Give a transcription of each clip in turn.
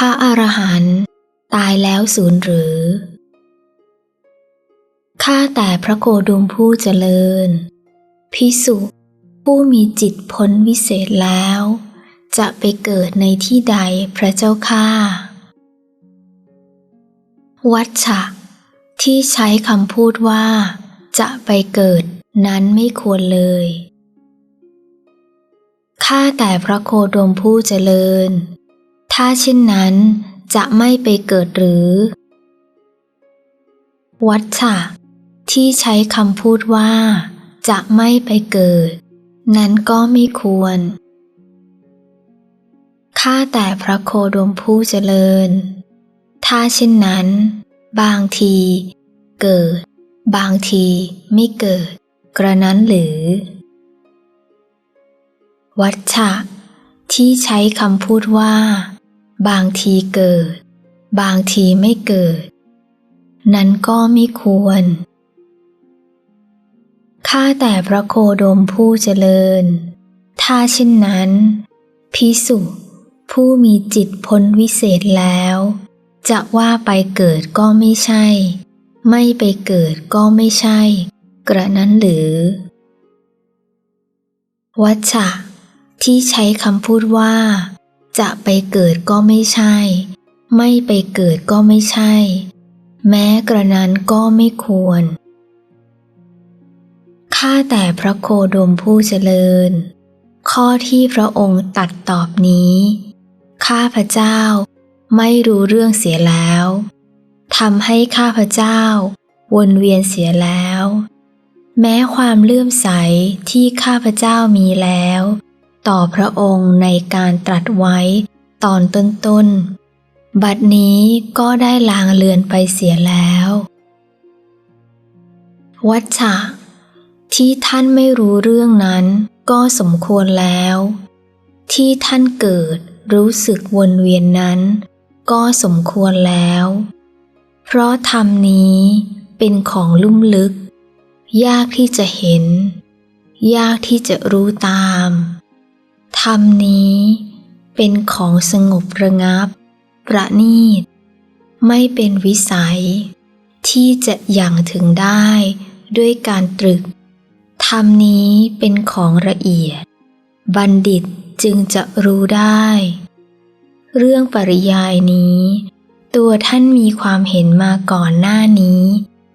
พระอรหันต์ตายแล้วศูนย์หรือ ข้าแต่พระโคดมผู้เจริญ พิสุผู้มีจิตพ้นวิเศษแล้ว จะไปเกิดในที่ใดพระเจ้าข้าวัชชะที่ใช้คำพูดว่า จะไปเกิดนั้นไม่ควรเลย ข้าแต่พระโคดมผู้เจริญ ถ้าเช่นนั้นจะไม่ไปเกิดหรือ วัชชะที่ใช้คำพูดว่า จะไม่ไปเกิด นั้นก็ไม่ควร ข้าแต่พระโคดมผู้เจริญ ถ้าเช่นนั้น บางที เกิด บางทีไม่เกิด กระนั้นหรือ วัชชะที่ใช้คำพูดว่า บางทีเกิด บางทีไม่เกิด นั้นก็ไม่ควร ข้าแต่พระโคดมผู้เจริญ ถ้าเช่นนั้นพิสุผู้มีจิตพ้นวิเศษแล้ว จะว่าไปเกิดก็ไม่ใช่ ไม่ไปเกิดก็ไม่ใช่ กระนั้นหรือ วัชชะที่ใช้คำพูดว่า จะไปเกิดก็ไม่ใช่ ไม่ไปเกิดก็ไม่ใช่ แม้กระนั้นก็ไม่ควร ข้าแต่พระโคดมผู้เจริญ ข้อที่พระองค์ตัดตอบนี้ ข้าพระเจ้าไม่รู้เรื่องเสียแล้วทำให้ข้าพเจ้า วนเวียนเสียแล้ว แม้ความเลื่อมใสที่ข้าพเจ้ามีแล้ว ต่อพระองค์ในการตรัสไว้ตอนต้นๆ บัดนี้ก็ได้ลางเลือนไปเสียแล้ว วัชชะที่ท่านไม่รู้เรื่องนั้นก็สมควรแล้ว ที่ท่านเกิดรู้สึกวนเวียนนั้น ก็สมควรแล้ว เพราะธรรมนี้เป็นของลุ่มลึก ยากที่จะเห็น ยากที่จะรู้ตาม รรมนี้เป็นของสงบระงับ ประณีต ไม่เป็นวิสัย ที่จะอย่างถึงได้ด้วยการตรึก ธรรมนี้เป็นของละเอียด บัณฑิตจึงจะรู้ได้ เรื่องปริยายนี้ ตัวท่านมีความเห็นมาก่อนหน้านี้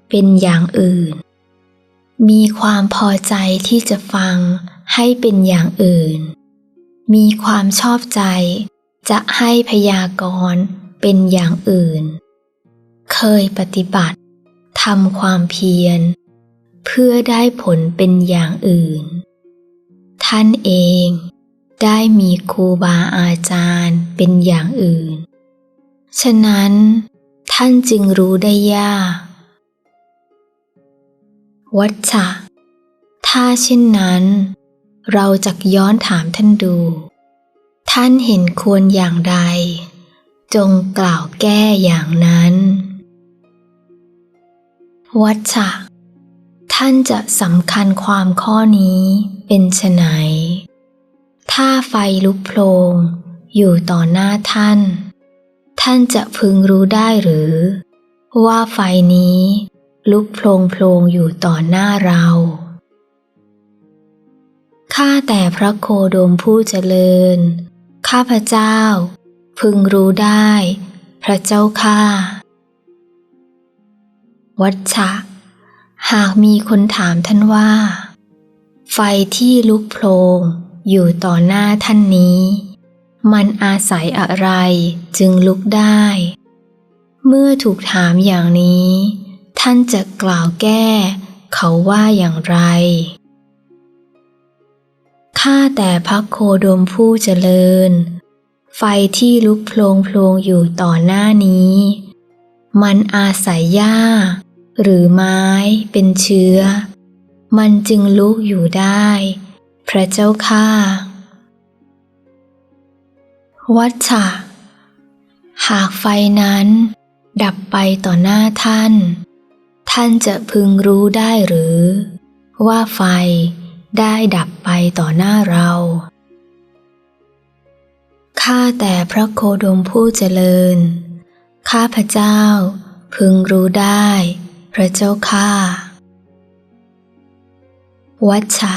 เป็นอย่างอื่น มีความพอใจที่จะฟังให้เป็นอย่างอื่น มีความชอบใจ จะให้พยากรณ์เป็นอย่างอื่น เคยปฏิบัติทำความเพียร เพื่อได้ผลเป็นอย่างอื่น ท่านเองได้มีครูบาอาจารย์เป็นอย่างอื่น ฉะนั้นท่านจึงรู้ได้ยาก วัชชะถ้าเช่นนั้น เราจะย้อนถามท่านดู ท่านเห็นควรอย่างใดจงกล่าวแก้อย่างนั้น วัชชะท่านจะสำคัญความข้อนี้เป็นไฉนถ้าไฟลุกโพลงอยู่ต่อหน้าท่าน ท่านจะพึงรู้ได้หรือ ว่าไฟนี้ลุกโพลงโพลงอยู่ต่อหน้าเรา ข้าแต่พระโคดมผู้เจริญ ข้าพเจ้า พึงรู้ได้ พระเจ้าข้าวัชชะ หากมีคนถามท่านว่า ไฟที่ลุกโพลงอยู่ต่อหน้าท่านนี้ มันอาศัยอะไรจึงลุกได้ เมื่อถูกถามอย่างนี้ ท่านจะกล่าวแก้ เขาว่าอย่างไร ข้าแต่พระโคดมผู้เจริญ ไฟที่ลุกโพลงโพลงอยู่ต่อหน้านี้ มันอาศัยหญ้า หรือไม้เป็นเชื้อ มันจึงลุกอยู่ได้ พระเจ้าข้าวัชชะหากไฟนั้นดับไปต่อหน้าท่าน ท่านจะพึงรู้ได้หรือ ว่าไฟ ได้ดับไปต่อหน้าเรา ข้าแต่พระโคดมผู้เจริญ ข้าพระเจ้าพึงรู้ได้ พระเจ้าข้าวัชชะ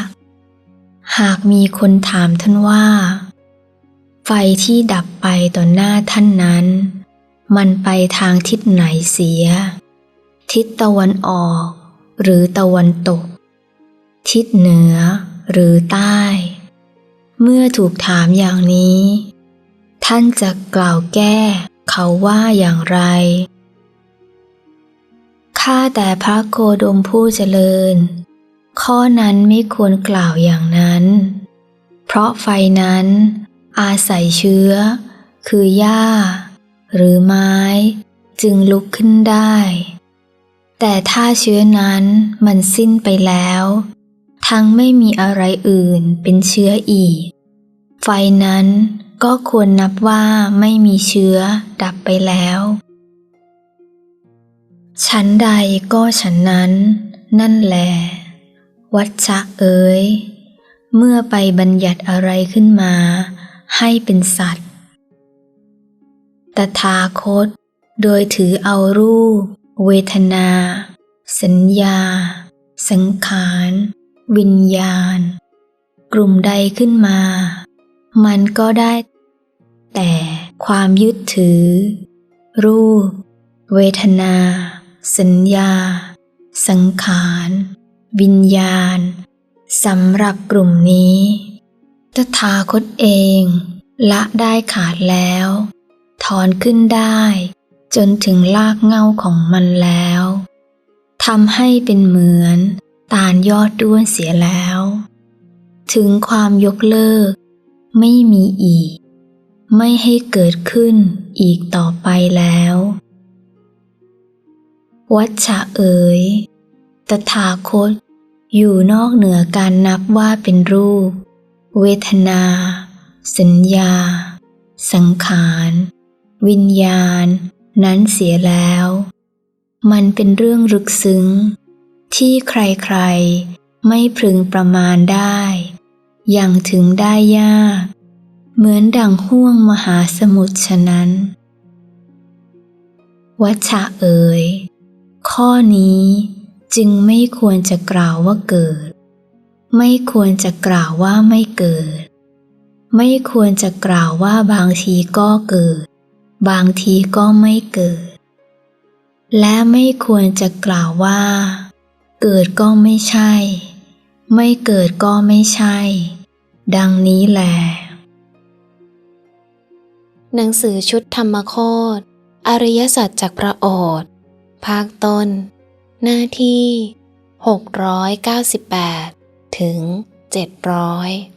หากมีคนถามท่านว่า ไฟที่ดับไปต่อหน้าท่านนั้น มันไปทางทิศไหนเสีย ทิศตะวันออกหรือตะวันตก ทิศเหนือหรือใต้ เมื่อถูกถามอย่างนี้ ท่านจะกล่าวแก้เขาว่าอย่างไร ข้าแต่พระโคดมผู้เจริญ ข้อนั้นไม่ควรกล่าวอย่างนั้น เพราะไฟนั้น อาศัยเชื้อ คือหญ้า หรือไม้ จึงลุกขึ้นได้แต่ถ้าเชื้อนั้นมันสิ้นไปแล้ว ทั้งไม่มีอะไรอื่นเป็นเชื้ออีก ไฟนั้นก็ควรนับว่าไม่มีเชื้อดับไปแล้ว ชั้นใดก็ฉันนั้น นั่นแหลวัชชะเอ๋ย เมื่อไปบัญญัติอะไรขึ้นมา ให้เป็นสัตว์ ตถาคต โดยถือเอารูป เวทนา สัญญา สังขาร วิญญาณ กลุ่มใดขึ้นมา มันก็ได้ แต่ความยึดถือ รูป เวทนา สัญญา สังขาร วิญญาณสำหรับกลุ่มนี้ ตถาคตเอง ละได้ขาดแล้ว ถอนขึ้นได้ จนถึงลากเงาของมันแล้วทำให้เป็นเหมือน ตาลยอดด้วนเสียแล้ว ถึงความยกเลิก ไม่มีอีก ไม่ให้เกิดขึ้นอีกต่อไปแล้ว วัชชะเอ๋ย ตถาคต อยู่นอกเหนือการนับว่าเป็นรูป เวทนา สัญญา สังขาร วิญญาณ นั้นเสียแล้ว มันเป็นเรื่องลึกซึ้ง ที่ใครๆ ไม่พึงประมาณได้ อย่างถึงได้ยาก เหมือนดังห้วงมหาสมุทรฉะนั้น วัชชะเอ๋ย ข้อนี้จึงไม่ควรจะกล่าวว่าเกิด ไม่ควรจะกล่าวว่าไม่เกิด ไม่ควรจะกล่าวว่าบางทีก็เกิด บางทีก็ไม่เกิด และไม่ควรจะกล่าวว่า เกิดก็ไม่ใช่ ไม่เกิดก็ไม่ใช่ ดังนี้แหละหนังสือชุดธรรมโคตอริยสัจจากพระโอษฐ์ภาคต้น หน้าที่ 698 ถึง 700